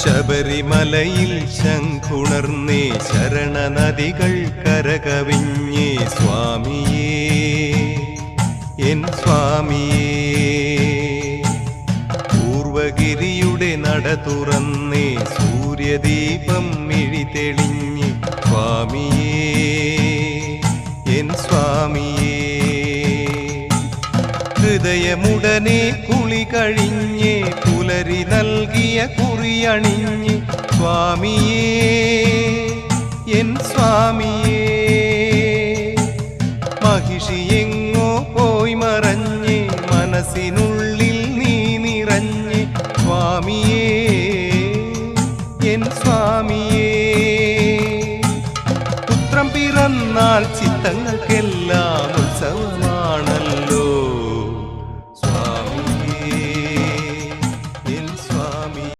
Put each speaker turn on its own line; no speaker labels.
ശബരിമലയിൽ ശംഖുണർന്നേ ശരണനദികൾ കരകവിഞ്ഞേ സ്വാമിയേ എൻ സ്വാമിയേ. പൂർവഗിരിയുടെ നട തുറന്നേ സൂര്യദീപം മിഴി തെളിഞ്ഞ് സ്വാമിയേ എൻ സ്വാമിയേ. ഹൃദയമുടനെ കുളി കഴിഞ്ഞേ പുലരി നൽകിയ അണിഞ്ഞ് സ്വാമിയേ എൻ സ്വാമിയേ. മഹിഷി എങ്ങോ പോയി മറഞ്ഞ് മനസ്സിനുള്ളിൽ നീ നിറഞ്ഞ് സ്വാമിയേ എൻ സ്വാമിയേ. പുത്രം പിറന്നാൽ ചിത്തങ്ങൾക്കെല്ലാം ഉത്സവം